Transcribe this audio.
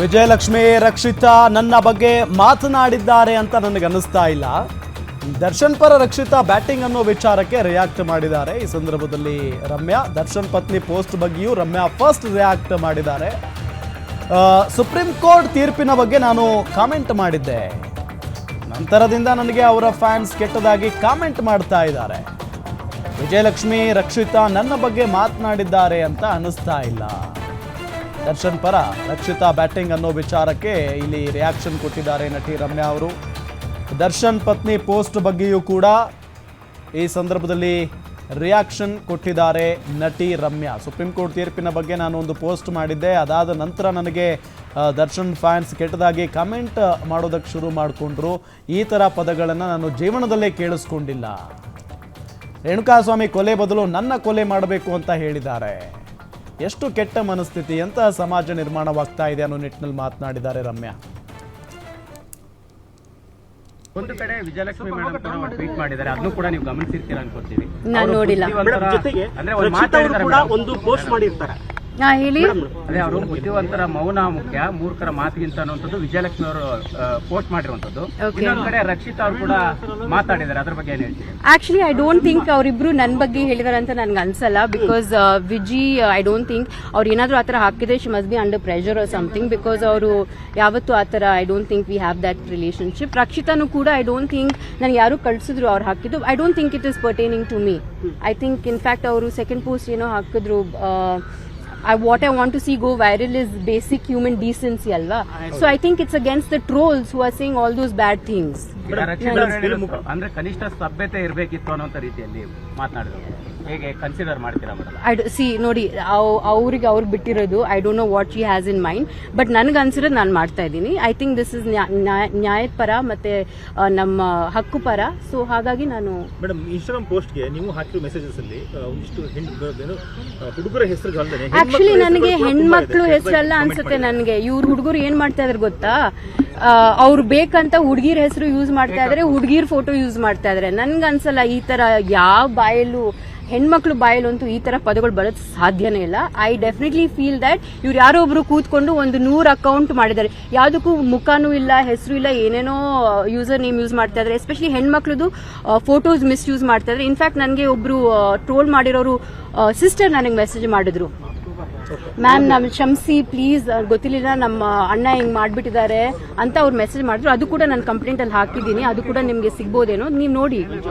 ವಿಜಯಲಕ್ಷ್ಮಿ ರಕ್ಷಿತಾ ನನ್ನ ಬಗ್ಗೆ ಮಾತನಾಡಿದ್ದಾರೆ ಅಂತ ನನಗೆ ಅನ್ನಿಸ್ತಾ ಇಲ್ಲ. ದರ್ಶನ್ ಪರ ರಕ್ಷಿತಾ ಬ್ಯಾಟಿಂಗ್ ಅನ್ನೋ ವಿಚಾರಕ್ಕೆ ರಿಯಾಕ್ಟ್ ಮಾಡಿದ್ದಾರೆ. ಈ ಸಂದರ್ಭದಲ್ಲಿ ರಮ್ಯಾ, ದರ್ಶನ್ ಪತ್ನಿ ಪೋಸ್ಟ್ ಬಗ್ಗೆಯೂ ರಮ್ಯಾ ಫಸ್ಟ್ ರಿಯಾಕ್ಟ್ ಮಾಡಿದ್ದಾರೆ. ಸುಪ್ರೀಂ ಕೋರ್ಟ್ ತೀರ್ಪಿನ ಬಗ್ಗೆ ನಾನು ಕಾಮೆಂಟ್ ಮಾಡಿದ್ದೆ. ನಂತರದಿಂದ ನನಗೆ ಅವರ ಫ್ಯಾನ್ಸ್ ಕೆಟ್ಟದಾಗಿ ಕಾಮೆಂಟ್ ಮಾಡ್ತಾ ಇದ್ದಾರೆ. ವಿಜಯಲಕ್ಷ್ಮಿ, ರಕ್ಷಿತಾ ನನ್ನ ಬಗ್ಗೆ ಮಾತನಾಡಿದ್ದಾರೆ ಅಂತ ಅನ್ನಿಸ್ತಾ ಇಲ್ಲ. ದರ್ಶನ್ ಪರ ರಕ್ಷಿತಾ ಬ್ಯಾಟಿಂಗ್ ಅನ್ನೋ ವಿಚಾರಕ್ಕೆ ಇಲ್ಲಿ ರಿಯಾಕ್ಷನ್ ಕೊಟ್ಟಿದ್ದಾರೆ ನಟಿ ರಮ್ಯಾ ಅವರು. ದರ್ಶನ್ ಪತ್ನಿ ಪೋಸ್ಟ್ ಬಗ್ಗೆಯೂ ಕೂಡ ಈ ಸಂದರ್ಭದಲ್ಲಿ ರಿಯಾಕ್ಷನ್ ಕೊಟ್ಟಿದ್ದಾರೆ ನಟಿ ರಮ್ಯಾ. ಸುಪ್ರೀಂ ಕೋರ್ಟ್ ತೀರ್ಪಿನ ಬಗ್ಗೆ ನಾನು ಒಂದು ಪೋಸ್ಟ್ ಮಾಡಿದ್ದೆ. ಅದಾದ ನಂತರ ನನಗೆ ದರ್ಶನ್ ಫ್ಯಾನ್ಸ್ ಕೆಟ್ಟದಾಗಿ ಕಮೆಂಟ್ ಮಾಡೋದಕ್ಕೆ ಶುರು ಮಾಡಿಕೊಂಡ್ರು. ಈ ಥರ ಪದಗಳನ್ನು ನಾನು ಜೀವನದಲ್ಲೇ ಕೇಳಿಸ್ಕೊಂಡಿಲ್ಲ. ರೇಣುಕಾಸ್ವಾಮಿ ಕೊಲೆ ಬದಲು ನನ್ನ ಕೊಲೆ ಮಾಡಬೇಕು ಅಂತ ಹೇಳಿದ್ದಾರೆ. ಎಷ್ಟು ಕೆಟ್ಟ ಮನಸ್ಥಿತಿ ಎಂತಹ ಸಮಾಜ ನಿರ್ಮಾಣವಾಗ್ತಾ ಇದೆ ಅನ್ನೋ ನಿಟ್ಟಿನಲ್ಲಿ ಮಾತನಾಡಿದ್ದಾರೆ ರಮ್ಯಾ. ಒಂದು ಕಡೆ ವಿಜಯಲಕ್ಷ್ಮಿ ಮೇಡಮ್ ಕೂಡ ಒಂದು ಟ್ವೀಟ್ ಮಾಡಿದ್ದಾರೆ. ಅದನ್ನು ಕೂಡ ನೀವು ಗಮನಿಸಿರ್ತೀರ ಅನ್ಕೋತೀವಿ. ನಾನು ನೋಡಿಲ್ಲ. ಜೊತೆಗೆ ಅಂದ್ರೆ ಒಂದು ರಕ್ಷಿತಾ ಅವರು ಕೂಡ ಒಂದು ಪೋಸ್ಟ್ ಮಾಡಿರ್ತಾರೆ. ಹೇಳಿ. ಅದೇ ಅವರು ಬುದ್ಧಿವಂತರ ಮೌನ ಮುಖ್ಯ ಮೂರ್ಖರ ಮಾತಿಗಿಂತ ಅನ್ನುವಂಥದ್ದು ವಿಜಯಲಕ್ಷ್ಮಿ ಅವರು ಪೋಸ್ಟ್ ಮಾಡಿರುವಂತದ್ದು. ಇನ್ನೊಂದು ಕಡೆ ರಕ್ಷಿತ್ ಅವರು ಕೂಡ ಮಾತಾಡಿದ್ದಾರೆ. ಅದ್ರ ಬಗ್ಗೆ ಏನ್ ಹೇಳ್ತೀವಿ ಆಕ್ಚುಲಿ ಐ ಡೋಂಟ್ ಥಿಂಕ್ ಅವರಿಬ್ರು ನನ್ನ ಬಗ್ಗೆ ಹೇಳಿದಾರೆ ಅಂತ ನನ್ಗೆ ಅನ್ಸಲ್ಲ because Viji I don't think ಅವ್ರು ಏನಾದರೂ ಆ ಥರ ಹಾಕಿದ್ರೆ she must be under pressure or something because ಅವರು ಯಾವತ್ತೂ ಆ ಥರ I don't think we have that relationship ರಕ್ಷಿತಾನು ಕೂಡ ಐ ಡೋಂಟ್ ಥಿಂಕ್ ನನಗೆ ಯಾರು ಕಳ್ಸಿದ್ರು ಅವ್ರು ಹಾಕಿದ್ದು. I don't think it is pertaining to me I think in fact ಅವರು ಸೆಕೆಂಡ್ ಪೋಸ್ಟ್ ಏನೋ ಹಾಕಿದ್ರು I, what I want to see go viral is basic human decency, alva. So I think it's against the trolls who are saying all those bad things. ಅವ್ರು ಅಂದ್ರೆ ಕನಿಷ್ಠ ಸಭ್ಯತೆ ಇರಬೇಕಿತ್ತು ಅನ್ನೋ ರೀತಿಯಲ್ಲಿ ಮಾತನಾಡಿದ್ರು ಹೇಗೆ ಕನ್ಸಿಡರ್ ಮಾಡ್ತೀರಾ ಮೇಡಮ್? ಸಿ ನೋಡಿ ಅವ್- ಅವ್ರಿಗೆ ಅವ್ರಿಗೆ ಬಿಟ್ಟಿರೋದು I don't know what she has in mind but ನನಗೆ ಅನ್ಸಿರೋದು ನಾನು ಮಾಡ್ತಾ ಇದ್ದೀನಿ. ಐ ಥಿಂಕ್ ದಿಸ್ ಇಸ್ ನ್ಯಾಯದ ಪರ ಮತ್ತೆ ನಮ್ಮ ಹಕ್ಕು ಪರ. ಸೊ ಹಾಗಾಗಿ ನಾನು ಮೇಡಮ್ ಇನ್ಸ್ಟಾಗ್ರಾಮ್ ಪೋಸ್ಟ್ಗೆ ನೀವು ಹಾಕಿರೋ ಮೆಸೇಜಸ್ ಅಲ್ಲಿ ಆ, ಹುಡುಗರ ಹೆಸರು ಆಕ್ಚುಲಿ ನನಗೆ ಹೆಣ್ಮಕ್ಳು ಹೆಸರಲ್ಲ ಅನ್ಸುತ್ತೆ ನನಗೆ. ಇವ್ರ ಹುಡುಗರು ಏನ್ ಮಾಡ್ತಾ ಇದಾರೆ ಗೊತ್ತಾ? ಅವ್ರು ಬೇಕಂತ ಹುಡ್ಗಿರ್ ಹೆಸರು ಯೂಸ್ ಮಾಡ್ತಾ ಇದ್ರೆ ಹುಡುಗಿರ್ ಫೋಟೋ ಯೂಸ್ ಮಾಡ್ತಾ ಇದ್ರೆ. ನನ್ಗೆ ಅನ್ಸಲ್ಲ ಈ ತರ ಯಾವ ಬಾಯಲ್ಲೂ ಹೆಣ್ಮಕ್ಳು ಬಾಯಲ್ಲಂತೂ ಈ ತರ ಪದಗಳು ಬರೋದು ಸಾಧ್ಯನೇ ಇಲ್ಲ. ಐ ಡೆಫಿನೆಟ್ಲಿ ಫೀಲ್ ದಟ್ ಇವ್ರು ಯಾರೋ ಒಬ್ರು ಕೂತ್ಕೊಂಡು ಒಂದು ನೂರು ಅಕೌಂಟ್ ಮಾಡಿದ್ದಾರೆ. ಯಾವುದಕ್ಕೂ ಮುಖನೂ ಇಲ್ಲ ಹೆಸರು ಇಲ್ಲ ಏನೇನೋ ಯೂಸರ್ ನೇಮ್ ಯೂಸ್ ಮಾಡ್ತಾ ಇದ್ದಾರೆ ಎಸ್ಪೆಷಲಿ ಹೆಣ್ಮಕ್ಳದು ಫೋಟೋಸ್ ಮಿಸ್ಯೂಸ್ ಮಾಡ್ತಾ ಇದ್ದಾರೆ ಇನ್ಫ್ಯಾಕ್ಟ್ ನನಗೆ ಒಬ್ರು ಟ್ರೋಲ್ ಮಾಡಿರೋರು ಸಿಸ್ಟರ್ ನನಗೆ ಮೆಸೇಜ್ ಮಾಡಿದ್ರು. ಮ್ಯಾಮ್ ನಮ್ ಕ್ಷಮಿಸಿ ಪ್ಲೀಸ್ ಗೊತ್ತಿಲ್ಲ ನಮ್ಮ ಅಣ್ಣ ಹಿಂಗ್ ಮಾಡ್ಬಿಟ್ಟಿದ್ದಾರೆ ಅಂತ ಅವ್ರು ಮೆಸೇಜ್ ಮಾಡಿದ್ರು. ಅದು ಕೂಡ ನಾನು ಕಂಪ್ಲೇಂಟ್ ಅಲ್ಲಿ ಹಾಕಿದ್ದೀನಿ. ಅದು ಕೂಡ ನಿಮ್ಗೆ ಸಿಗ್ಬೋದೇನೋ, ನೀವು ನೋಡಿ.